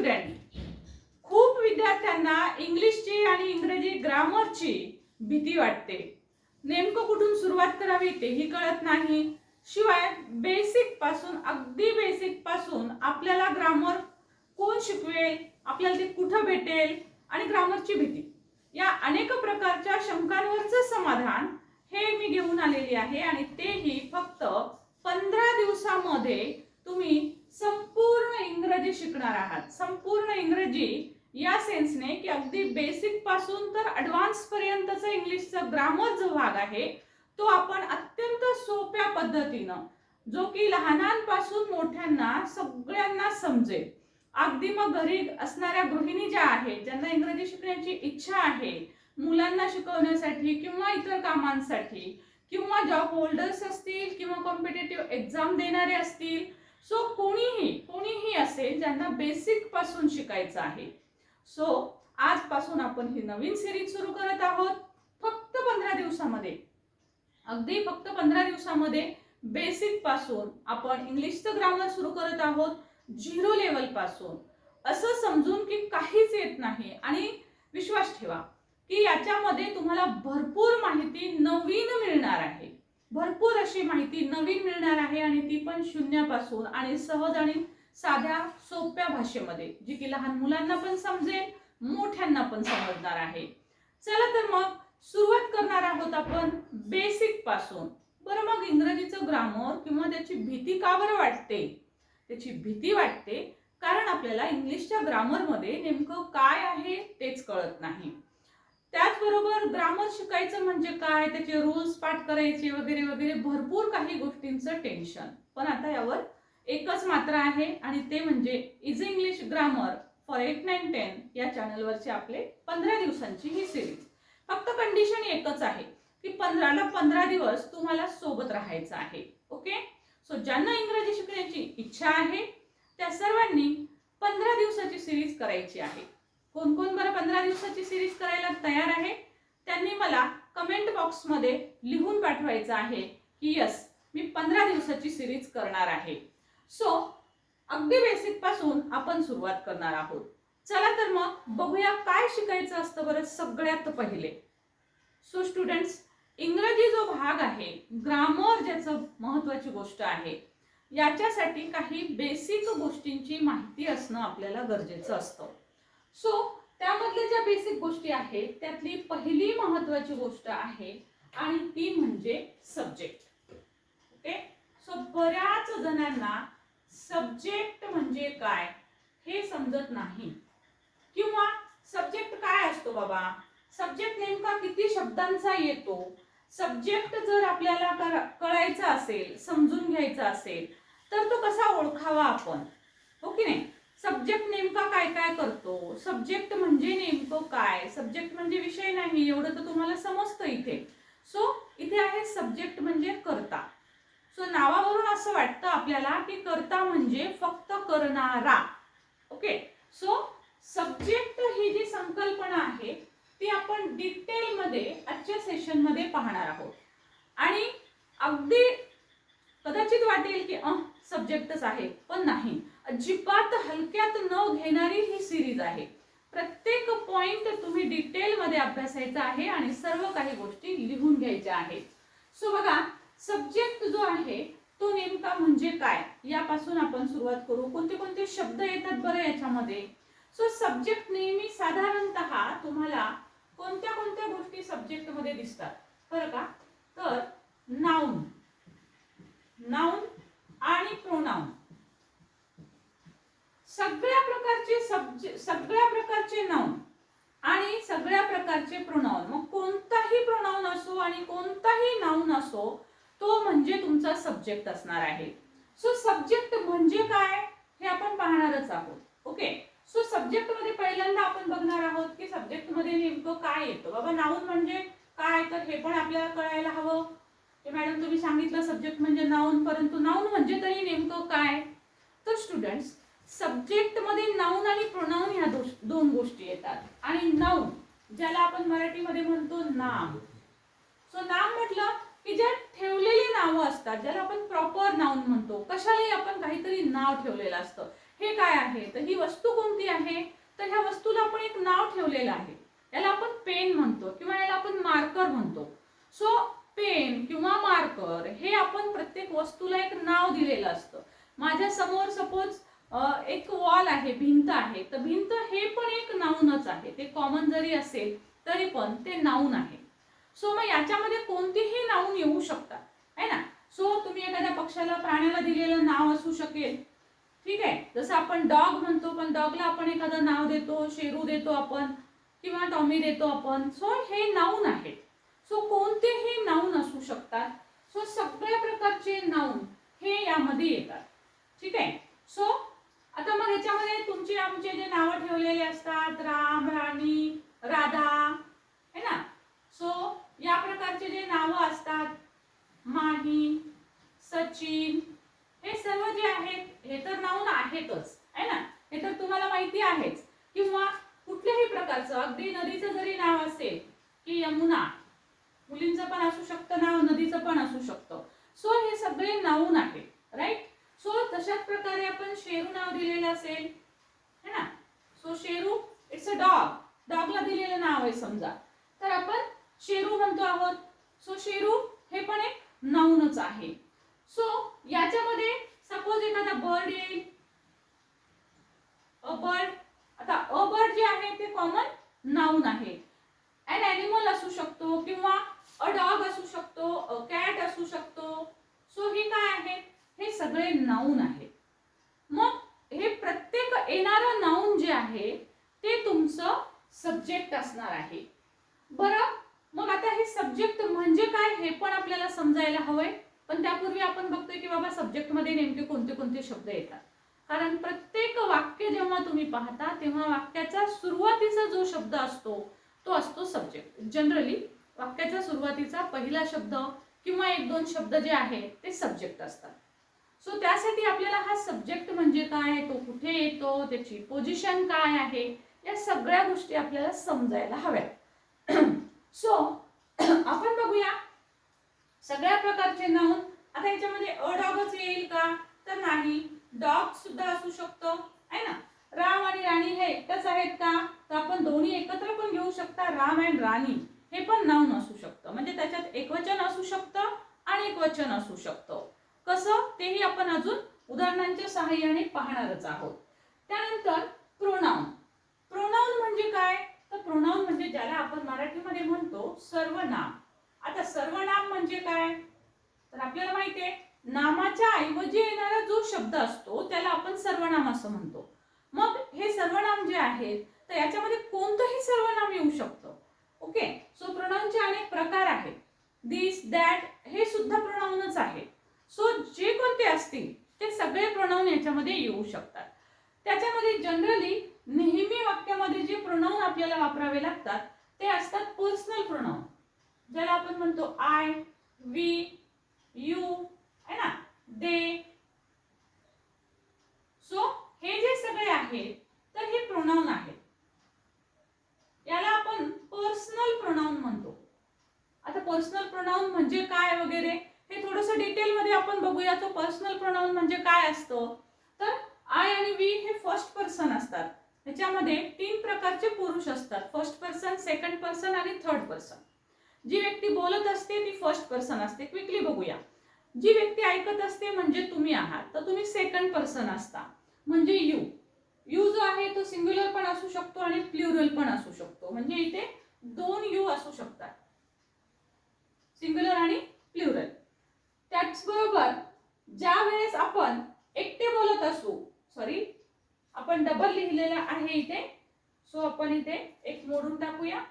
Student खूप विद्यार्थ्यांना इंग्लिशची आणि इंग्रजी ग्रामरची भीती वाटते. नेमकं कुठून सुरुवात करावी तेही कळत नाही. शिवाय बेसिकपासून अगदी बेसिकपासून आपल्याला ग्रामर कोण शिकवेल आपल्याला ते कुठं भेटेल आणि ग्रामरची भीती. या अनेक प्रकारच्या शंकांवरचं समाधान हे मी घेऊन आलेली आहे आणि तेही फक्त पंधरा दिवसामध्ये तुम्ही संपूर्ण इंग्रजी शिकणार आहात. संपूर्ण इंग्रजी या सेन्सने की अगदी बेसिकपासून तर ॲडव्हान्स पर्यंतचा इंग्लिशचा ग्रामर जो भाग आहे तो आपण अत्यंत सोप्या पद्धतीनं जो की लहानांपासून मोठ्यांना सगळ्यांना समजेल. अगदी मग घरी असणाऱ्या गृहिणी ज्या आहेत ज्यांना इंग्रजी शिकण्याची इच्छा आहे मुलांना शिकवण्यासाठी किंवा इतर कामांसाठी किंवा जॉब होल्डर्स असतील किंवा कॉम्पिटेटिव्ह एक्झाम देणारे असतील सो कोणीही कोणीही असेल ज्यांना बेसिकपासून शिकायचं आहे सो आजपासून आपण ही नवीन सिरीज सुरू करत आहोत. फक्त पंधरा दिवसामध्ये. अगदी फक्त पंधरा दिवसामध्ये बेसिकपासून आपण इंग्लिशचं ग्रामर सुरू करत आहोत. झिरो लेवलपासून. असं समजून की काहीच येत नाही आणि विश्वास ठेवा की याच्यामध्ये तुम्हाला भरपूर माहिती नवीन मिळणार आहे. भरपूर अशी माहिती नवीन मिळणार आहे आणि ती पण शून्यापासून आणि सहज आणि साध्या सोप्या भाषेमध्ये जी की लहान मुलांना पण समजेल मोठ्यांना पण समजणार आहे. चला तर मग सुरुवात करणार आहोत आपण बेसिकपासून. बरं मग इंग्रजीचं ग्रामर किंवा त्याची भीती का बरं वाटते? त्याची भीती वाटते कारण आपल्याला इंग्लिशच्या ग्रामरमध्ये नेमकं काय आहे तेच कळत नाही. त्याचबरोबर ग्रामर शिकायचं म्हणजे काय त्याचे रूल्स पाठ करायचे वगैरे वगैरे भरपूर काही गोष्टींचं टेन्शन पण आता यावर एकच मात्र आहे आणि ते म्हणजे is English grammar for eight nine ten या चॅनलवरचे आपले पंधरा दिवसांची ही सिरीज फक्त कंडिशन एकच आहे की पंधराला पंधरा दिवस तुम्हाला सोबत राहायचं आहे. ओके सो ज्यांना इंग्रजी शिकण्याची इच्छा आहे त्या सर्वांनी पंधरा दिवसाची सिरीज करायची आहे. कोण कोण बरं पंधरा दिवसाची सिरीज करायला तयार आहे? त्यांनी मला कमेंट बॉक्समध्ये लिहून पाठवायचं आहे की यस मी पंधरा दिवसाची सिरीज करणार आहे. सो अगदी बेसिकपासून आपण सुरुवात करणार आहोत. चला तर मग बघूया काय शिकायचं असतं बरं सगळ्यात पहिले. सो स्टुडंट्स इंग्रजी जो भाग आहे ग्रामर ज्याचं महत्वाची गोष्ट आहे याच्यासाठी काही बेसिक गोष्टींची माहिती असणं आपल्याला गरजेचं असतं. सो बेसिक गोष्टी आहेत त्यातली पहिली महत्वाची गोष्ट आहे आणि ती म्हणजे सब्जेक्ट ओके सो बऱ्याच जणांना सब्जेक्ट म्हणजे काय हे समजत नाही. किंवा सब्जेक्ट काय असतो बाबा? सब्जेक्ट नेमका किती शब्दांचा येतो? सब्जेक्ट जर आपल्याला कर- कळायचा असेल समजून घ्यायचा असेल तर तो कसा ओळखावा आपण? हो की नाही? सब्जेक्ट नेमका काय काय करतो? सब्जेक्ट म्हणजे नेमकं काय? सब्जेक्ट म्हणजे विषय नाही एवढं तर तुम्हाला समजतं इथे. सो इथे आहे सब्जेक्ट म्हणजे करता. सो नावावरून असं वाटतं आपल्याला की करता म्हणजे फक्त करणारा. ओके सो सब्जेक्ट ही जी संकल्पना आहे ती आपण डिटेलमध्ये आजच्या सेशनमध्ये पाहणार आहोत. आणि अगदी कदाचित वाटेल की अह सब्जेक्टच आहे पण नाही. अजिबात हलक्यात न घेणारी ही सिरीज आहे. प्रत्येक पॉइंट तुम्ही डिटेलमध्ये अभ्यासायचा आहे आणि सर्व काही गोष्टी लिहून घ्यायच्या आहेत. सो बघा सब्जेक्ट जो आहे तो नेमका म्हणजे काय? यापासून आपण सुरुवात करू. कोणते कोणते शब्द येतात बरं याच्यामध्ये? सो सब्जेक्ट नेहमी साधारणतः तुम्हाला कोणत्या कोणत्या गोष्टी सब्जेक्टमध्ये दिसतात? बरं का? तर नाऊन नाऊन आणि प्रोनाऊन सगळ्या प्रकारचे सब्जे सगळ्या प्रकारचे नाऊन आणि सगळ्या प्रकारचे प्रोनाऊन मग कोणताही प्रोनाऊन असो आणि कोणताही नाऊन असो तो म्हणजे तुमचा सब्जेक्ट असणार आहे. सो सब्जेक्ट म्हणजे काय? हे आपण पाहणारच आहोत. ओके सो सब्जेक्टमध्ये पहिल्यांदा आपण बघणार आहोत की सब्जेक्टमध्ये नेमकं काय येतं. बाबा नाऊन म्हणजे काय? तर हे पण आपल्याला कळायला हवं. ते मॅडम तुम्ही सांगितलं सब्जेक्ट म्हणजे नाऊन परंतु नाऊन म्हणजे तरी नेमकं काय? तर स्टुडंट्स सब्जेक्टमध्ये नाऊन आणि प्रोनाऊन ह्या दोष- दोन गोष्टी येतात. आणि नाऊन ज्याला आपण मराठीमध्ये म्हणतो नाम. सो नाम म्हटलं की ज्या ठेवलेली नावं असतात ज्याला आपण प्रॉपर नाऊन म्हणतो कशालाही आपण काहीतरी नाव ठेवलेलं असतं. हे काय आहे? तर ही वस्तू कोणती आहे? तर ह्या वस्तूला आपण एक नाव ठेवलेलं आहे. याला आपण पेन म्हणतो किंवा याला आपण मार्कर म्हणतो. सो पेन किंवा मार्कर हे आपण प्रत्येक वस्तूला एक नाव दिलेलं असतं. माझ्यासमोर सपोज एक वॉल आहे भिंत आहे. तर भिंत हे पण एक नाऊनच आहे. ते कॉमन जरी असेल तरी पण ते नाऊन आहे. सो मग याच्यामध्ये कोणतीही नाऊन येऊ शकतात. आहे ना? सो तुम्ही एखाद्या पक्षाला प्राण्याला दिलेलं नाव असू शकेल. ठीक आहे? जसं आपण डॉग म्हणतो पण डॉगला आपण एखादं नाव देतो शेरू देतो आपण किंवा टॉमी देतो आपण. सो हे नाऊन आहे सो कोणतेही नाऊन असू शकतात. सो सगळ्या प्रकारचे नाऊन हे यामध्ये येतात. ठीक आहे? सो आता मग ह्याच्यामध्ये तुमचे आमचे जे नावं ठेवलेले असतात राम राणी राधा है ना? सो या प्रकारचे जे नावं असतात माही सचिन हे सर्व जे आहेत हे तर नावून आहेतच आहे ना? हे तर तुम्हाला माहिती आहेच. किंवा कुठल्याही प्रकारचं अगदी नदीचं जरी नाव असेल की यमुना मुलींचं पण असू शकतं नाव नदीचं पण असू शकतं. सो हे सगळे नाऊन आहे राईट सो तशाच प्रकारे आपण शेरू नाव दिलेलं असेल है ना? So Sheru it's a dog डॉगला दिलेलं नाव आहे समजा. तर आपण शेरू म्हणतो आहोत. सो शेरू हे पण एक नाऊनच आहे. सो याच्यामध्ये सपोज एखादा बर्ड येईल. अ बर्ड आता अ बर्ड जे आहे ते कॉमन नाऊन आहे अन ॲनिमल असू शकतो किंवा अ डॉग असू शकतो अ कॅट असू शकतो सो हे काय आहे हे सगळे नाऊन आहेत मग हे प्रत्येक येणारं नाऊन जे आहे ते तुमचं सब्जेक्ट असणार आहे बरं मग आता हे सब्जेक्ट म्हणजे काय हे पण आपल्याला समजायला हवंय पण त्यापूर्वी आपण बघतोय की बाबा सब्जेक्टमध्ये नेमके कोणते कोणते शब्द येतात कारण प्रत्येक वाक्य जेव्हा तुम्ही पाहता तेव्हा वाक्याचा सुरुवातीचा जो शब्द असतो तो असतो सब्जेक्ट जनरली वाक्याच्या सुरुवातीचा पहिला शब्द किंवा एक दोन शब्द जे आहे ते सब्जेक्ट असतात. सो त्यासाठी आपल्याला हा सब्जेक्ट म्हणजे काय तो कुठे येतो त्याची पोझिशन काय आहे या सगळ्या गोष्टी आपल्याला समजायला हव्या सो आपण बघूया सगळ्या प्रकारचे नाऊन आता याच्यामध्ये अ डॉगच येईल का? तर नाही. डॉग सुद्धा असू शकतो आहे ना? राम आणि राणी हे एकच आहेत का? आपण दोन्ही एकत्र पण घेऊ शकता राम अँड राणी हे पण नाऊन असू शकतं. म्हणजे त्याच्यात एकवचन असू शकतं आणि एकवचन असू शकतं. कसं? तेही आपण अजून उदाहरणांच्या सहाय्याने पाहणारच आहोत. त्यानंतर प्रोनाऊन प्रोनाऊन म्हणजे काय? तर प्रोनाऊन म्हणजे ज्याला आपण मराठीमध्ये म्हणतो सर्वनाम. आता सर्वनाम म्हणजे काय? तर आपल्याला माहिती आहे नामाच्या ऐवजी येणारा जो शब्द असतो त्याला आपण सर्वनाम असं म्हणतो. मग हे सर्वनाम जे आहेत तर याच्यामध्ये कोणतंही सर्वनाम येऊ शकतं. ओके सो प्रोनाऊनचे अनेक प्रकार आहेत. दिस दॅट हे सुद्धा प्रोनाऊनच आहे सो जे कोणते असतील ते सगळे प्रोनाऊन याच्यामध्ये येऊ शकतात. त्याच्यामध्ये जनरली नेहमी वाक्यामध्ये जे प्रोनाऊन आपल्याला वापरावे लागतात ते असतात पर्सनल प्रोनाऊन ज्याला आपण म्हणतो आय वी यू है ना? दे सो हे जे सगळे आहेत तर हे प्रोनाऊन आहेत. याला आपण पर्सनल प्रोनाऊन म्हणतो. आता पर्सनल प्रोनाऊन म्हणजे काय वगैरे हे थोडंसं डिटेलमध्ये आपण बघूया. तो पर्सनल प्रोनाऊन म्हणजे काय असतं? तर आय आणि वी हे फर्स्ट पर्सन असतात. त्याच्यामध्ये तीन प्रकारचे पुरुष असतात. फर्स्ट पर्सन सेकंड पर्सन आणि थर्ड पर्सन जी व्यक्ती बोलत असते ती फर्स्ट पर्सन असते. क्विकली बघूया. जी व्यक्ती ऐकत असते म्हणजे तुम्ही आहात. तर तुम्ही सेकंड पर्सन असता. म्हणजे यू यू जो आहे तो सिंग्युलर पण असू शकतो आणि प्ल्युरल पण असू शकतो. म्हणजे इथे दोन यू असू शकतात. सिंग्युलर आणि प्ल्युरल त्याचबरोबर ज्या वेळेस आपण एकटे बोलत असू सॉरी आपण डबल लिहिलेला आहे इथे सो आपण इथे एक मोडून टाकूया.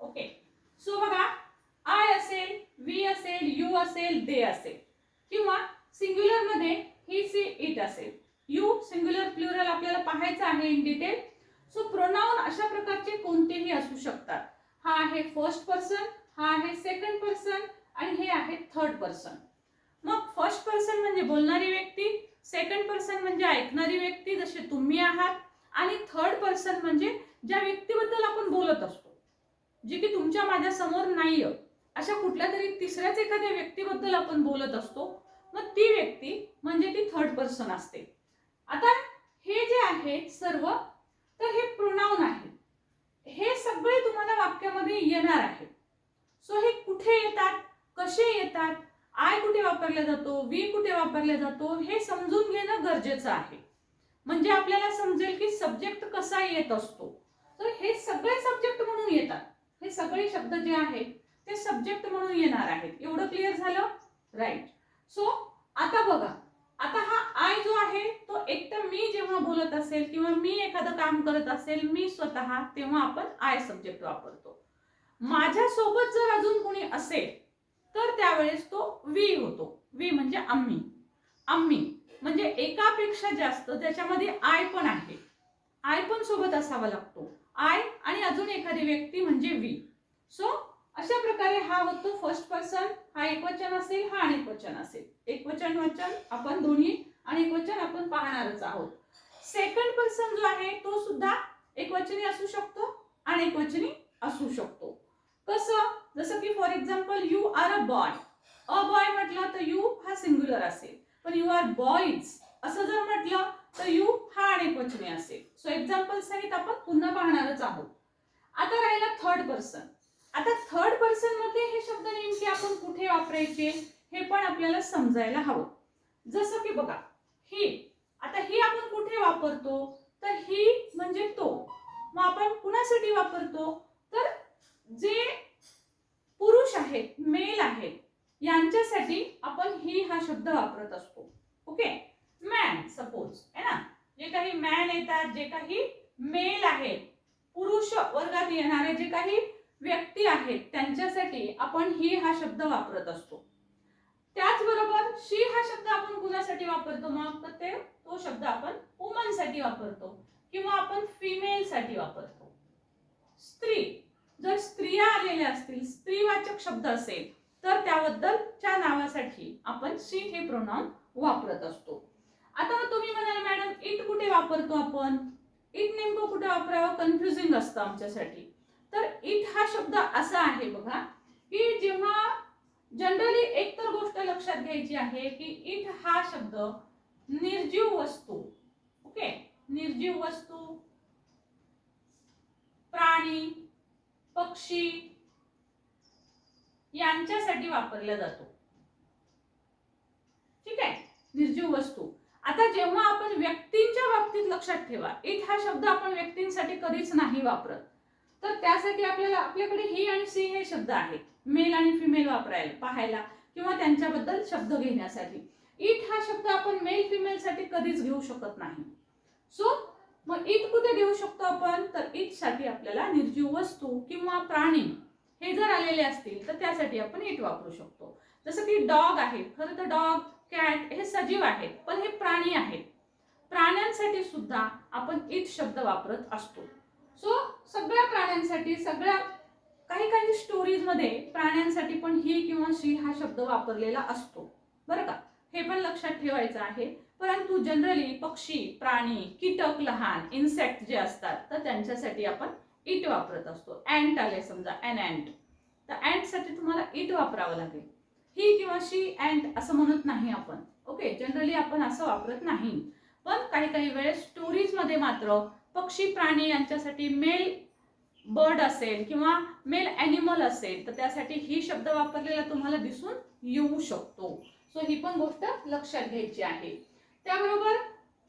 ओके सो बघा आय असेल वी असेल यू असेल दे असेल. किंवा सिंग्युलरमध्ये ही सी इट असेल. यू सिंग्युलर प्लुरल आपल्याला पाहायचं आहे इन डिटेल सो प्रोनाऊन अशा प्रकारचे कोणतेही असू शकतात. हा आहे फर्स्ट पर्सन हा आहे सेकंड पर्सन आणि हे आहे थर्ड पर्सन मग फर्स्ट पर्सन म्हणजे बोलणारी व्यक्ती सेकंड पर्सन म्हणजे ऐकणारी व्यक्ती जसे तुम्ही आहात आणि थर्ड पर्सन म्हणजे ज्या व्यक्तीबद्दल आपण बोलत असतो जी की तुमच्या माझ्यासमोर नाहीये. अशा कुठल्या तरी तिसऱ्याच एखाद्या व्यक्तीबद्दल आपण बोलत असतो मग ती व्यक्ती म्हणजे ती थर्ड पर्सन असते. आता हे जे आहे सर्व तर हे प्रोनाऊन आहे. हे सगळे तुम्हाला वाक्यामध्ये येणार आहे. सो हे कुठे येतात? कसे येतात? आय कुठे वापरला जातो? वी कुठे वापरला जातो? हे समजून घेणं गरजेचं आहे. म्हणजे आपल्याला समजेल की सब्जेक्ट कसा येत असतो. तर हे सगळे सब्जेक्ट म्हणून येतात. हे सगळे शब्द जे आहेत ते सब्जेक्ट म्हणून येणार आहेत. एवढं क्लिअर झालं? राईट सो आता बघा. आता हा आय जो आहे तो एकतर मी जेव्हा बोलत असेल किंवा मी एखादं काम करत असेल मी स्वतः तेव्हा आपण आय सब्जेक्ट वापरतो. माझ्यासोबत जर अजून कोणी असेल तर त्यावेळेस तो वी होतो. वी म्हणजे आम्ही. आम्ही म्हणजे एकापेक्षा जास्त त्याच्यामध्ये आय पण आहे. आय पण सोबत असावा लागतो. आय आणि अजून एखादी व्यक्ती म्हणजे वी सो अशा प्रकारे हा होतो फर्स्ट पर्सन हा एकवचन असेल हा अनेकवचन असेल. एकवचन वचन आपण दोन्ही आणि एकवचन आपण पाहणारच आहोत. सेकंड पर्सन जो आहे तो सुद्धा एकवचनी असू शकतो आणि एकवचनी असू शकतो. कसं? जसं की for example you are a boy a boy म्हटलं तर यू हा सिंग्युलर असेल. पण यू आर बॉईज असं जर म्हटलं तर यू हा अनेकवचनी असेल. सो एक्झाम्पल सहित आपण पुन्हा पाहणारच आहोत. आता राहिला थर्ड पर्सन आता थर्ड पर्सनमध्ये हे शब्द नेमके आपण कुठे वापरायचे हे पण आपल्याला समजायला हवं. जसं की बघा ही आता ही आपण कुठे वापरतो? तर ही म्हणजे तो. मग आपण कुणासाठी वापरतो? तर जे पुरुष आहेत मेल आहेत यांच्यासाठी आपण ही हा शब्द वापरत असतो. ओके मॅन सपोज है ना? जे काही मॅन येतात जे काही मेल आहेत पुरुष वर्गात येणारे जे काही व्यक्ती आहेत त्यांच्यासाठी आपण ही हा शब्द वापरत असतो. त्याचबरोबर शी हा शब्द आपण कुणासाठी वापरतो? मग तर ते तो शब्द आपण वुमनसाठी वापरतो किंवा आपण फिमेल साठी वापरतो. स्त्री जर स्त्रिया आलेल्या असतील स्त्रीवाचक शब्द असेल तर त्याबद्दलच्या नावासाठी आपण शी हे प्रोनाउन वापरत असतो. आता तुम्ही म्हणाल मॅडम इट कुठे वापरतो आपण? इट नेमकं कुठे वापरावं? कन्फ्युजिंग असतं आमच्यासाठी. तर इट हा शब्द असा आहे बघा की जेव्हा जनरली एकतर गोष्ट लक्षात घ्यायची आहे की इट हा शब्द निर्जीव वस्तू ओके निर्जीव वस्तू प्राणी पक्षी यांच्यासाठी वापरला जातो. ठीक आहे? निर्जीव वस्तू. आता जेव्हा आपण व्यक्तींच्या बाबतीत लक्षात ठेवा इट हा शब्द आपण व्यक्तींसाठी कधीच नाही वापरत. तर त्यासाठी आपल्याला आपल्याकडे ही आणि सी हे शब्द आहेत. मेल आणि फिमेल वापरायला पाहायला किंवा त्यांच्याबद्दल शब्द घेण्यासाठी. इट हा शब्द आपण मेल फिमेल साठी कधीच घेऊ शकत नाही. सो मग इट कुठे घेऊ शकतो आपण? तर इटसाठी आपल्याला निर्जीव वस्तू किंवा प्राणी हे जर आलेले असतील तर त्यासाठी आपण इट वापरू शकतो. जसं की डॉग आहे खरं तर डॉग कॅट हे सजीव आहेत पण हे प्राणी आहेत. प्राण्यांसाठी सुद्धा आपण इट शब्द वापरत असतो. सो सगळ्या प्राण्यांसाठी सगळ्या काही काही स्टोरीजमध्ये प्राण्यांसाठी पण ही किंवा शी हा शब्द वापरलेला असतो. बरं का? हे पण लक्षात ठेवायचं आहे. परंतु जनरली पक्षी प्राणी कीटक लहान इन्सेक्ट जे असतात तर त्यांच्यासाठी आपण इट वापरत असतो. अँट आले समजा अन अँट तर अँटसाठी तुम्हाला इट वापरावं लागेल. ही किंवा शी अँट असं म्हणत नाही आपण. ओके जनरली आपण असं वापरत नाही. पण काही काही वेळेस स्टोरीजमध्ये मात्र पक्षी प्राणी यांच्यासाठी मेल बर्ड असेल किंवा मेल ॲनिमल असेल तर त्यासाठी ही शब्द वापरलेला तुम्हाला दिसून येऊ शकतो. सो ही पण गोष्ट लक्षात घ्यायची आहे. त्याबरोबर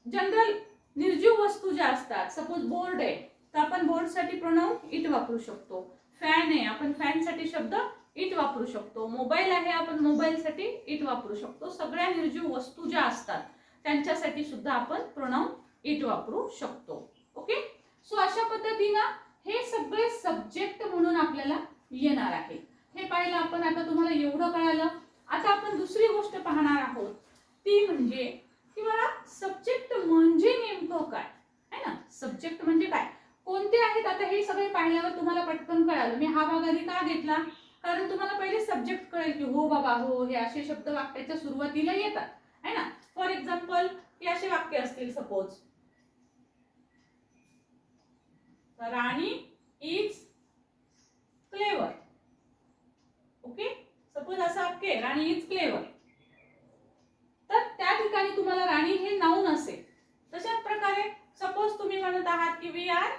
जनरल निर्जीव वस्तू ज्या असतात सपोज बोर्ड आहे तर आपण बोर्डसाठी प्रोनाऊन इट वापरू शकतो. फॅन आहे आपण फॅनसाठी शब्द इट वापरू शकतो. मोबाईल आहे आपण मोबाईलसाठी इट वापरू शकतो. सगळ्या निर्जीव वस्तू ज्या असतात त्यांच्यासाठी सुद्धा आपण प्रोनाऊन इट वापरू शकतो. ओके सो अशा पद्धतीनं हे सगळे सब्जेक्ट म्हणून आपल्याला येणार आहे. हे पाहिलं आपण आता तुम्हाला एवढं कळालं. आता आपण दुसरी गोष्ट पाहणार आहोत. ती म्हणजे की मला सब्जेक्ट म्हणजे नेमकं काय? आहे ना? सब्जेक्ट म्हणजे काय? कोणते आहेत? आता हे सगळे पाहिल्यावर तुम्हाला पटकन कळालं. मी हा भाग आधी का घेतला? कारण तुम्हाला पहिले सब्जेक्ट कळेल की हो बाबा हो हे असे शब्द वाक्याच्या सुरुवातीला येतात. है ना? फॉर एक्झाम्पल हे असे वाक्य असतील suppose Rani is clever okay suppose असं आपके राणी इज क्लेवर तर त्या ठिकाणी तुम्हाला राणी हे नाऊन असेल. तशाच प्रकारे सपोज तुम्ही म्हणत आहात की वी आर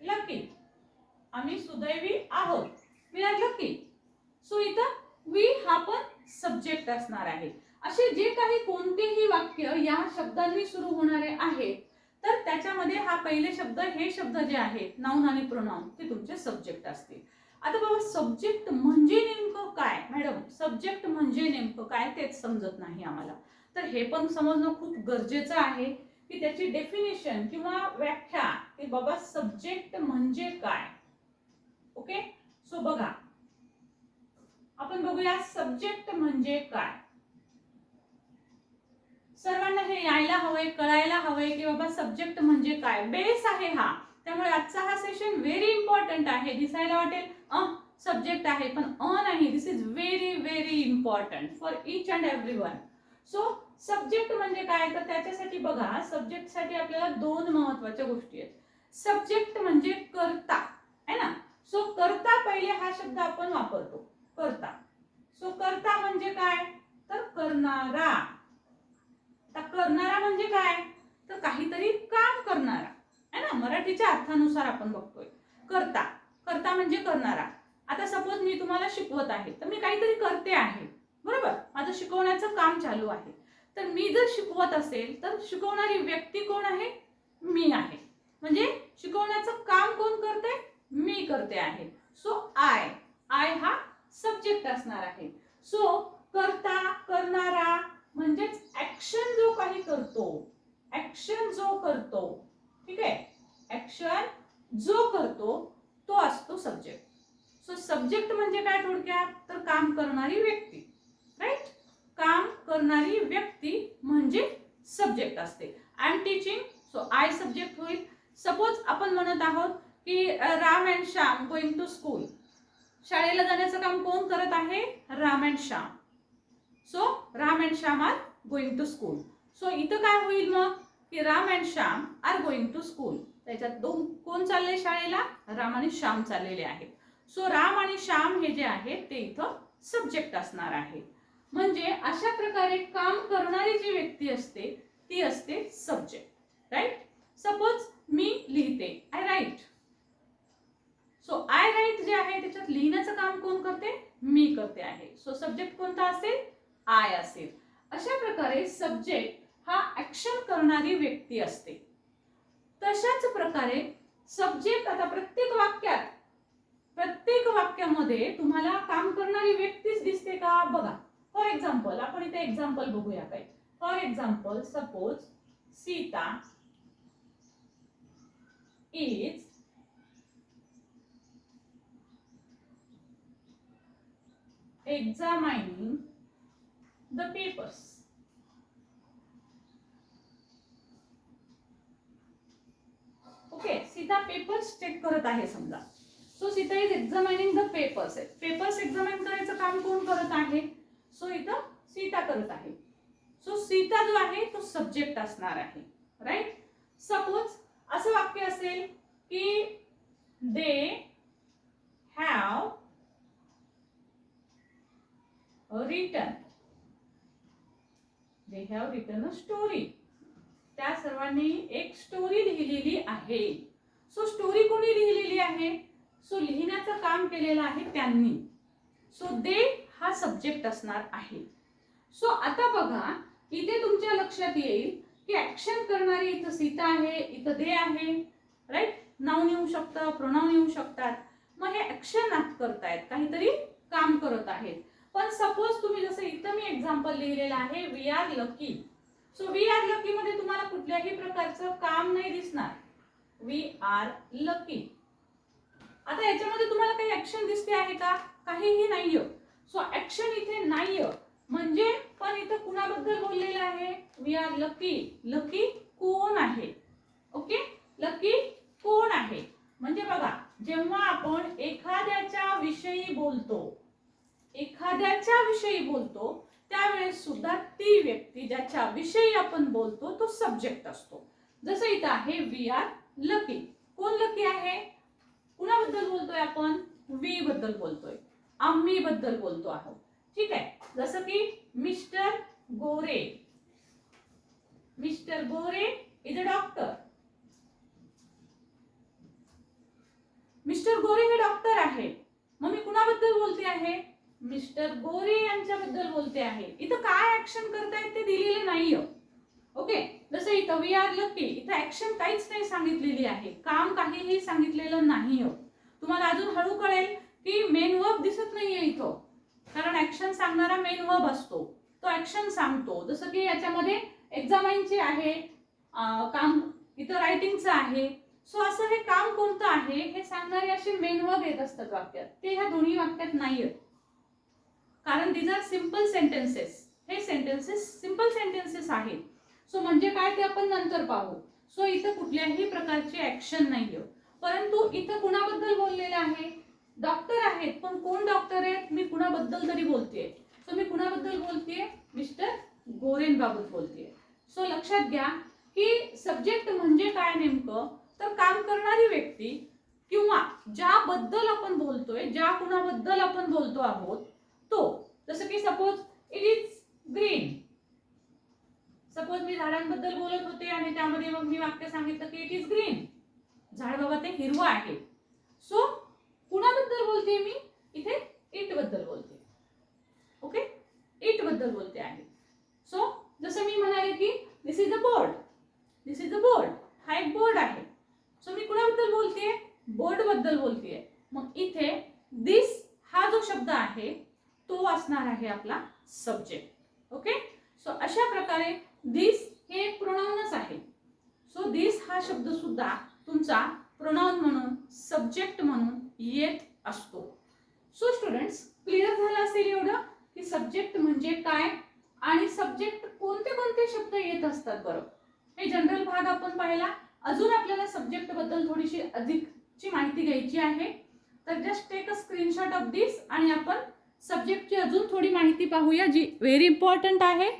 लकी आम्ही सुदैवी आहोत. वी आर लकी सो इथं वी हा पण सब्जेक्ट असणार आहे. असे जे काही कोणतेही वाक्य या शब्दांनी सुरू होणारे आहेत तर त्याच्यामध्ये हा पहिले शब्द हे शब्द जे आहेत नाऊन आणि प्रोनाऊन ते तुमचे सब्जेक्ट असतील. आता बाबा सब्जेक्ट म्हणजे नेमकं काय? मॅडम सब्जेक्ट म्हणजे नेमकं काय तेच समजत नाही आम्हाला. तर हे पण समजणं खूप गरजेचं आहे की त्याची डेफिनेशन किंवा व्याख्या की बाबा सब्जेक्ट म्हणजे काय? ओके सो बघा. आपण बघूया सब्जेक्ट म्हणजे काय? सर्वांना हे यायला हवंय कळायला हवंय की बाबा सब्जेक्ट म्हणजे काय? बेस आहे हा. त्यामुळे आजचा हा सेशन व्हेरी इम्पॉर्टंट आहे. दिसायला वाटेल अ सब्जेक्ट आहे पण अ नाही. This is very very important for each and every one so subject म्हणजे काय? तर त्याच्यासाठी बघा सब्जेक्टसाठी आपल्याला दोन महत्त्वाच्या गोष्टी आहेत. सब्जेक्ट म्हणजे करता है ना? सो करता पहिले हा शब्द आपण वापरतो. करता. सो करता म्हणजे काय? तर करणारा. आता करणारा म्हणजे काय? तर काहीतरी काम करणारा. है ना? मराठीच्या अर्थानुसार आपण बघतोय. करता. करता म्हणजे करणारा. आता सपोज मी तुम्हाला शिकवत आहे तर मी काहीतरी करते आहे. बरोबर? माझं शिकवण्याचं काम चालू आहे. तर मी जर शिकवत असेल तर शिकवणारी व्यक्ती कोण आहे? मी आहे. म्हणजे शिकवण्याचं काम कोण करते? मी करते आहे. सो आय आय हा सब्जेक्ट असणार आहे. सो करता करणारा म्हणजेच ऍक्शन जो काही करतो ऍक्शन जो करतो ठीक आहे? ऍक्शन जो करतो तो असतो सब्जेक्ट सो सब्जेक्ट म्हणजे काय थोडक्यात? तर काम करणारी व्यक्ती राईट काम करणारी व्यक्ती म्हणजे सब्जेक्ट असते. I am teaching so I subject होईल. सपोज आपण म्हणत आहोत की Ram and Shyam going to school शाळेला जाण्याचं काम कोण करत आहे? Ram and Shyam. So Ram and Shyam are going to school so इथं काय होईल मग? की Ram and Shyam are going to school त्याच्यात दोन कोण चालले शाळेला? राम आणि श्याम चाललेले आहेत. सो राम आणि श्याम हे जे आहेत ते इथं सब्जेक्ट असणार आहे म्हणजे अशा प्रकारे काम करणारी जी व्यक्ती असते ती असते सब्जेक्ट राईट सपोज मी लिहिते I write so I write जे आहे त्याच्यात लिहिण्याचं काम कोण करते? मी करते आहे. सो सब्जेक्ट कोणता असेल? काय असेल? अशा प्रकारे सब्जेक्ट हा ऍक्शन करणारी व्यक्ती असते. तशाच प्रकारे सब्जेक्ट आता प्रत्येक वाक्यात प्रत्येक वाक्यामध्ये तुम्हाला काम करणारी व्यक्तीच दिसते का? बघा फॉर एक्झाम्पल आपण इथे एक्झाम्पल बघूया काही. For example suppose Sita is examining the papers. Okay Sita papers check करत आहे समजा. So Sita is examining the papers papers examine करायचं काम कोण करत आहे? सो इथं सीता करत आहे. सो सीता जो आहे तो सब्जेक्ट असणार आहे. राईट सपोज असं वाक्य असेल की they have return they have written a story त्या सर्वांनी एक स्टोरी लिहिलेली आहे. सो स्टोरी कोणी लिहिलेली आहे? सो लिहिण्याचं काम केलेलं आहे त्यांनी. सो दे हा सब्जेक्ट असणार आहे. सो आता बघा इथे तुमच्या लक्षात येईल की ऍक्शन करणारी इथं सीता आहे इथं दे आहे राईट नाऊन येऊ शकतं प्रोनाऊन येऊ शकतात. मग हे ऍक्शन करतायत काहीतरी काम करत आहेत. पण सपोज तुम्ही जसं इथं मी एक्झाम्पल लिहिलेलं आहे we are lucky so we are lucky मध्ये तुम्हाला कुठल्याही प्रकारचं काम नाही दिसणार. वी आर लकी आता याच्यामध्ये तुम्हाला काही ऍक्शन दिसते आहे का? काहीही नाही सो ऍक्शन इथे नाही म्हणजे पण इथं कुणाबद्दल बोललेलं आहे? वी आर लकी लकी कोण आहे? ओके लकी कोण आहे? म्हणजे बघा जेव्हा आपण एखाद्याच्या विषयी बोलतो एखाद्याच्या विषयी बोलतो त्यावेळेस सुद्धा ती व्यक्ती ज्याच्या विषयी आपण बोलतो तो सब्जेक्ट असतो. जसं इथं आहे वी आर लकी कोण लकी आहे? कुणाबद्दल बोलतोय आपण? वी बद्दल बोलतोय. आम्ही बद्दल बोलतो आहोत. ठीक आहे? जसं की mister Gore. Mister Gore is a doctor mister Gore हे डॉक्टर आहे मग मी कुणाबद्दल बोलते आहे? मिस्टर गोरे यांच्याबद्दल बोलते आहे. इथं काय ऍक्शन करतायत ते दिलेलं नाहीये. ओके? जसं इथं वी आर लकी इथं ऍक्शन काहीच नाही सांगितलेली आहे. काम काहीही सांगितलेलं नाहीये. तुम्हाला अजून हळू कळेल की मेन वर्ब दिसत नाहीये इथं. कारण ऍक्शन सांगणारा मेन वर्ब असतो. तो ऍक्शन सांगतो. जसं की याच्यामध्ये एक्झामाईनची आहे काम इथं रायटिंगचं आहे. सो असं हे काम कोणतं आहे? हे सांगणारे असे मेन वर्ब येत असतात वाक्यात. ते ह्या दोन्ही वाक्यात नाही आहेत कारण दीज आर सिंपल सेंटेन्सेस हे सेंटेन्सेस सिंपल सेंटेन्सेस आहेत. सो म्हणजे काय ते आपण नंतर पाहू. सो इथं कुठल्याही प्रकारचे ऍक्शन आहे परंतु इथं कुणाबद्दल बोललेलं आहे? डॉक्टर आहेत पण कोण डॉक्टर आहेत? मी कुणाबद्दल तरी बोलतेय. सो मी कुणाबद्दल बोलतेय? मिस्टर गोरेंबाबत बोलतेय. सो लक्षात घ्या की सब्जेक्ट म्हणजे काय नेमकं? तर काम करणारी व्यक्ती किंवा ज्याबद्दल आपण बोलतोय ज्या कुणाबद्दल आपण बोलतो आहोत तो. जसं की suppose it is green suppose मी झाडांबद्दल बोलत होते आणि त्यामध्ये मग मी वाक्य सांगितलं की इट इज ग्रीन झाड बाबा ते हिरवं आहे. सो कुणाबद्दल बोलते मी? इथे इटबद्दल बोलते. ओके इटबद्दल बोलते आहे. सो जसं मी म्हणाले की this is a board this is a board हा एक बोर्ड आहे. सो मी कुणाबद्दल बोलतेय बोर्डबद्दल बोलतेय मग इथे दिस हा जो शब्द आहे तो असणार आहे आपला सब्जेक्ट ओके सो अशा प्रकारे दिस हे प्रोनाऊनच आहे. सो दिस हा शब्द सुद्धा तुमचा प्रोनाऊन म्हणून सब्जेक्ट म्हणून येत असतो. सो स्टुडंट्स क्लिअर झालं असेल एवढं? की सब्जेक्ट म्हणजे काय? आणि सब्जेक्ट कोणते कोणते शब्द येत असतात बरं? हे जनरल भाग आपण पाहिला. अजून आपल्याला सब्जेक्टबद्दल थोडीशी अधिकची माहिती घ्यायची आहे. तर just take a screenshot of this आणि आपण सब्जेक्टची अजून थोडी माहिती पाहूया जी व्हेरी इम्पॉर्टंट आहे.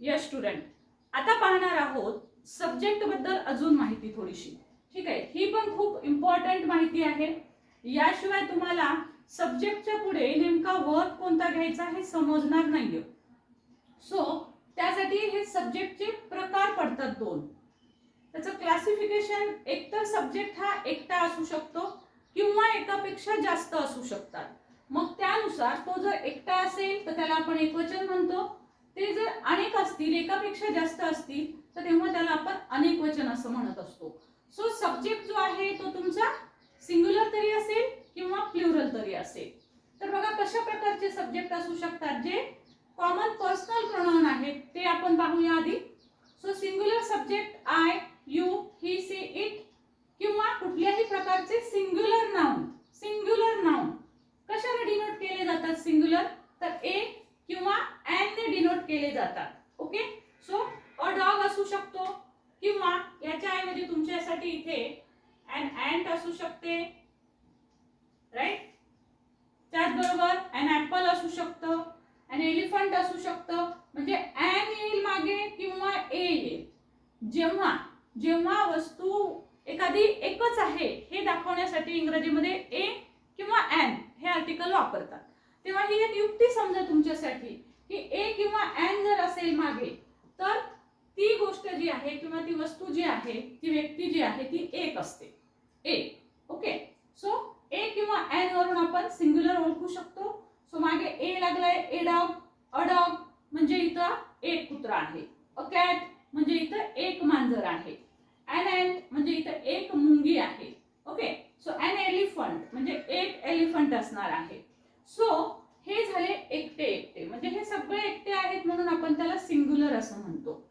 यस स्टुडंट आता पाहणार आहोत सब्जेक्टबद्दल अजून माहिती थोडीशी. ठीक आहे? ही पण खूप इम्पॉर्टंट माहिती आहे. याशिवाय तुम्हाला सब्जेक्टच्या पुढे नेमका वर्क कोणता घ्यायचा हे समजणार नाहीये. सो त्यासाठी हे सब्जेक्टचे प्रकार पडतात दोन. त्याचं क्लासिफिकेशन एकतर सब्जेक्ट हा एकटा असू शकतो किंवा एकापेक्षा जास्त असू शकतात. मग त्यानुसार तो जर एकटा असेल तर त्याला आपण एकवचन म्हणतो. ते जर अनेक असतील एकापेक्षा जास्त असतील तर तेव्हा त्याला आपण अनेक वचन असं म्हणत असतो. सो सब्जेक्ट जो आहे तो तुमचा सिंग्युलर तरी असेल किंवा प्लुरल तरी असेल. तर बघा कशा प्रकारचे सब्जेक्ट असू शकतात जे कॉमन पर्सनल प्रोनाउन आहेत ते आपण पाहूया आधी. So singular subject I you he she it किंवा कुठल्याही प्रकारचे सिंग्युलर नाउन सिंग्युलर नाउन कशाने डिनोट केले जातात सिंग्युलर तर ए किंवा एन ने डिनोट केले जातात. ओके सो अ डॉग असू शकतो किंवा याच्या ऐवजी तुमच्यासाठी इथे अँड अँट असू शकते. राईट त्याचबरोबर अँड ऍपल असू शकतं. अँड एलिफंट असू शकतं. म्हणजे अँड येईल मागे किंवा ए येईल. जेव्हा जेव्हा वस्तू एखादी एकच आहे हे दाखवण्यासाठी इंग्रजीमध्ये ए किंवा ॲन हे आर्टिकल वापरतात. तेव्हा ही एक युक्ती समजा तुमच्यासाठी की ए किंवा ॲन जर असेल मागे तर ती गोष्ट जी आहे किंवा ती वस्तू जी आहे ती व्यक्ती जी आहे ती एक असते. ए ओके? सो ए किंवा एन वरून आपण सिंग्युलर ओळखू शकतो. सो मागे ए लागलाय ए डॉग अ डॉग म्हणजे इथं एक कुत्रा आहे. अ कॅट म्हणजे इथं एक मांजर आहे. अन एंट म्हणजे इथं एक मुंगी आहे. ओके सो अन एलिफंट म्हणजे एक एलिफंट असणार आहे. सो हे झाले एकटे एकटे. म्हणजे हे सगळे एकटे आहेत म्हणून आपण त्याला सिंग्युलर असं म्हणतो.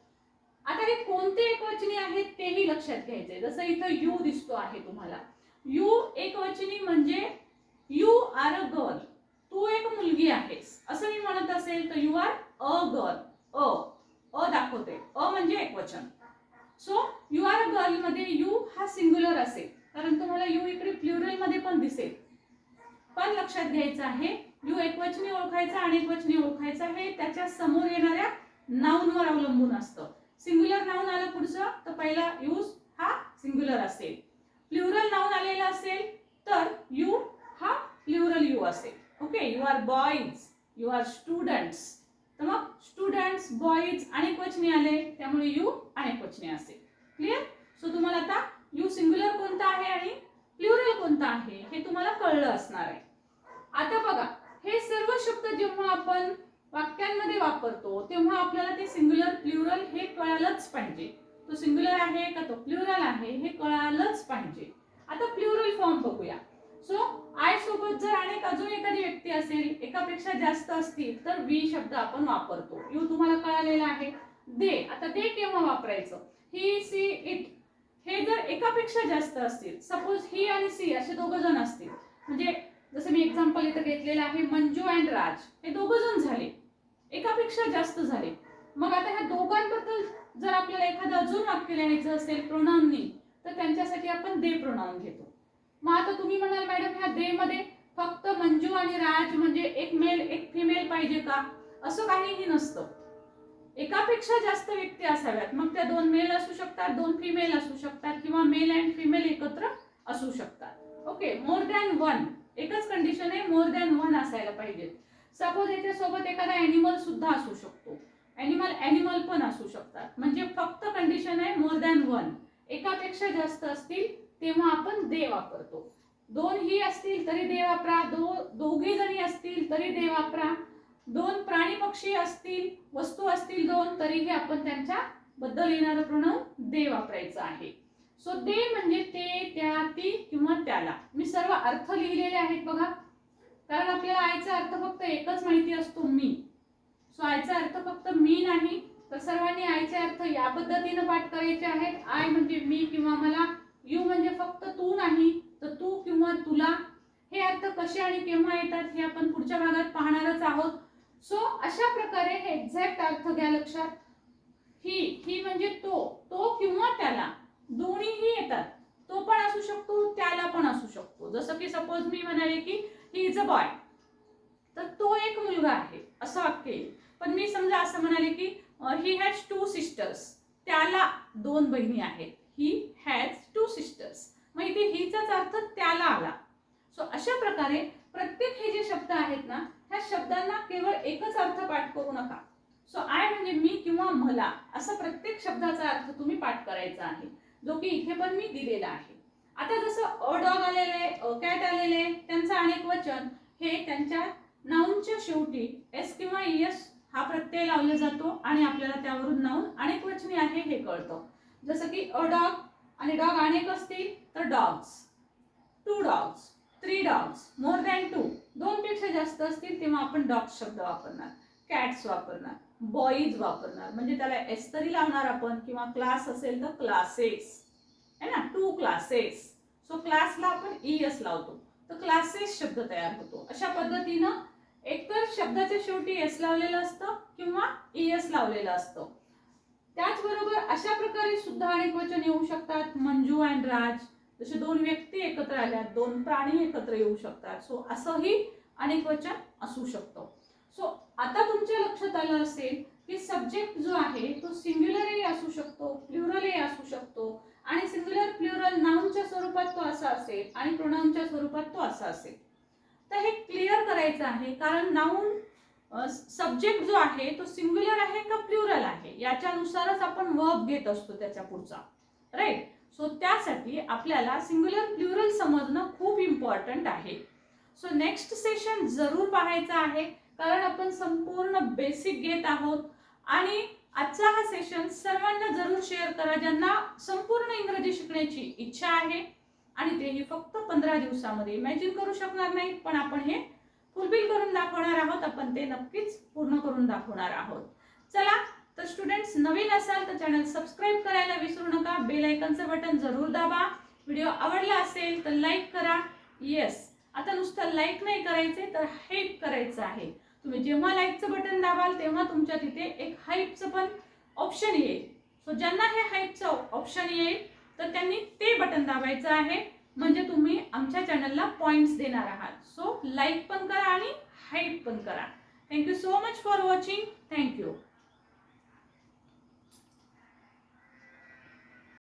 आता हे कोणते एकवचनी आहेत तेही लक्षात घ्यायचे जसं इथं यू दिसतो आहे तुम्हाला. यू एकवचनी म्हणजे यू आर अ गर्ल तू एक मुलगी आहेस. असं मी म्हणत असेल तर you are a girl a. A दाखवते अ म्हणजे एकवचन. सो यू आर अ गर्लमध्ये यू हा सिंग्युलर असेल. कारण तुम्हाला यू इकडे प्लुरलमध्ये पण दिसेल. पण लक्षात घ्यायचं आहे यू एकवचनी ओळखायचा आणि एकवचनी ओळखायचा हे त्याच्यासमोर येणाऱ्या नाऊनवर अवलंबून असतं. सिंग्युलर नाऊन आलं पुढचं तर पहिला यूज हा सिंग्युलर असेल. प्लुरल नाऊन आलेला असेल तर यू हा प्लुरल यू असेल. Okay you are boys you are students तर मग स्टुडंट्स बॉईज आणि क्वचनी आले त्यामुळे यू अनेक वचनी असेल क्लिअर सो तुम्हाला आता यू सिंग्युलर कोणता आहे आणि प्लुरल कोणता आहे हे तुम्हाला कळलं असणार आहे. आता बघा हे सर्व शब्द जेव्हा आपण वाक्यांमध्ये वापरतो तेव्हा आपल्याला ते सिंग्युलर प्लुरल हे कळालंच पाहिजे. तो सिंग्युलर आहे का तो प्लुरल आहे हे कळालंच पाहिजे. आता प्लुरल फॉर्म बघूया. सो आय सोबत जर अनेक अजून एखादी व्यक्ती असेल एकापेक्षा जास्त असतील तर वी शब्द आपण वापरतो. यू तुम्हाला कळालेला आहे. दे. आता दे केव्हा वापरायचं? ही सी इट हे जर एकापेक्षा जास्त असतील सपोज ही आणि सी असे दोघ जण असतील. म्हणजे जसं मी एक्झाम्पल इथं घेतलेलं आहे मंजू अँड राज. हे दोघ जण झाले. एकापेक्षा जास्त झाले. मग आता ह्या दोघांबद्दल जर आपल्याला एखादं अजून वाक्य लिहायचं असेल प्रोनाउननी तर त्यांच्यासाठी आपण दे प्रोनाउन घेतो. मग आता तुम्ही म्हणाल मॅडम ह्या दे मध्ये फक्त मंजू आणि राज म्हणजे एक मेल एक फिमेल पाहिजे का? असं काहीही नसतं. एकापेक्षा जास्त व्यक्ती असाव्यात. मग त्या दोन मेल असू शकतात दोन फिमेल असू शकतात किंवा मेल अँड फिमेल एकत्र असू शकतात. ओके मोर दॅन वन एकच कंडिशन आहे मोर दॅन वन असायला पाहिजे. सपोज याच्यासोबत एखादा अॅनिमल सुद्धा असू शकतो. अॅनिमल अॅनिमल पण असू शकतात. म्हणजे फक्त कंडिशन आहे मोर दॅन वन एकापेक्षा जास्त असतील तेव्हा आपण दे वापरतो. दोन ही असतील तरी दे वापरा. दो दोघी जणी असतील तरी दे वापरा. दोन प्राणी पक्षी असतील वस्तू असतील दोन तरीही आपण त्यांच्या बद्दल येणारं प्रणव दे वापरायचं आहे. सो दे म्हणजे ते त्या ती किंवा त्याला. मी सर्व अर्थ लिहिलेले आहेत बघा. कारण आपल्याला आयचा अर्थ फक्त एकच माहिती असतो मी. सो आयचा अर्थ फक्त मी नाही तर सर्वांनी आयचे अर्थ या पद्धतीनं पाठ करायचे आहेत. आय म्हणजे मी किंवा मला यू म्हणजे फक्त तू नाही तर तू किंवा तुला. हे अर्थ कसे आणि केव्हा येतात हे आपण पुढच्या भागात पाहणारच आहोत. सो अशा प्रकारे हे एक्झॅक्ट अर्थ घ्या लक्षात. ही ही म्हणजे तो तो किंवा त्याला. दोन्हीही येतात. तो पण असू शकतो त्याला पण असू शकतो. जसं की सपोज मी म्हणाले की ही इज अ बॉय तर तो एक मुलगा आहे असं वाक्य येईल. पण मी समजा असं म्हणाले की ही हॅज टू सिस्टर्स त्याला दोन बहिणी आहेत. ही हॅज टू सिस्टर्स मग इथे हिचाच अर्थ त्याला आला. सो अशा प्रकारे प्रत्येक हे जे शब्द आहेत ना ह्या शब्दांना केवळ एकच अर्थ पाठ करू नका. सो आय म्हणजे मी किंवा मला असं प्रत्येक शब्दाचा अर्थ तुम्ही पाठ करायचा आहे जो की इथे पण मी दिलेला आहे. आता जसं अ डॉग आलेले कॅट आलेले त्यांचं अनेक वचन हे त्यांच्या नाऊनच्या शेवटी एस किंवा एस हा प्रत्यय लावला जातो आणि आपल्याला त्यावरून नाऊन अनेक वचनी आहे हे कळतं. जसं की अ डॉग आणि डॉग अनेक असतील तर dogs. Two dogs three dogs more than two दोन पेक्षा जास्त असतील तेव्हा आपण डॉग्स शब्द वापरणार. कॅट्स वापरणार. बॉईज वापरणार. म्हणजे त्याला एस तरी लावणार आपण किंवा क्लास असेल तर क्लासेस है ना? टू क्लासेस सो क्लासला आपण ई एस लावतो. तर क्लासेस शब्द तयार होतो. अशा पद्धतीनं एकतर शब्दाच्या शेवटी एस लावलेलं असतं किंवा ई एस लावलेलं असतं. त्याचबरोबर अशा प्रकारे सुद्धा अनेक वचन येऊ शकतात. मंजू अँड राज. जसे दोन व्यक्ती एकत्र आल्यात दोन प्राणी एकत्र येऊ शकतात. सो असंही अनेक वचन असू शकतं. सो आता तुमच्या लक्षात आलं असेल की सब्जेक्ट जो आहे तो सिंग्युलरही असू शकतो प्ल्युरलही असू शकतो. आणि सिंग्युलर प्ल्युरल नाऊनच्या स्वरूपात तो असा असेल आणि प्रोनाऊनच्या स्वरूपात तो असा असेल. तर हे क्लिअर करायचं आहे कारण नाऊन सब्जेक्ट जो आहे तो सिंग्युलर आहे का प्ल्युरल आहे? याच्यानुसारच आपण वर्ब घेत असतो त्याच्या पुढचा. राईट सो त्यासाठी आपल्याला सिंग्युलर प्लुरल समजणं खूप इम्पॉर्टंट आहे. सो नेक्स्ट सेशन जरूर पाहायचं आहे. कारण आपण संपूर्ण बेसिक घेत आहोत. आणि आजचा हा सेशन सर्वांना जरूर शेअर करा ज्यांना संपूर्ण इंग्रजी शिकण्याची इच्छा आहे. आणि तेही फक्त पंधरा दिवसामध्ये. इमॅजिन करू शकणार नाही पण आपण हे फुलफिल करून दाखवणार आहोत. आपण ते नक्कीच पूर्ण करून दाखवणार आहोत. चला तर स्टुडंट्स नवीन असाल तर चॅनल सबस्क्राईब करायला विसरू नका. बेल आयकनचं बटन जरूर दाबा. व्हिडिओ आवडला असेल तर लाईक करा. येस आता नुसतं लाईक नाही करायचे तर हाईप करायचं आहे. तुम्ही जेव्हा लाईकचं बटन दाबाल तेव्हा तुमच्या तिथे एक हाईपचं पण ऑप्शन येईल. सो ज्यांना हे हाईपचं ऑप्शन येईल तर त्यांनी ते बटन दाबायचं आहे. म्हणजे तुम्ही आमच्या चॅनलला पॉईंट्स देणार आहात. सो लाईक पण करा आणि हाईप पण करा. Thank you so much for watching thank you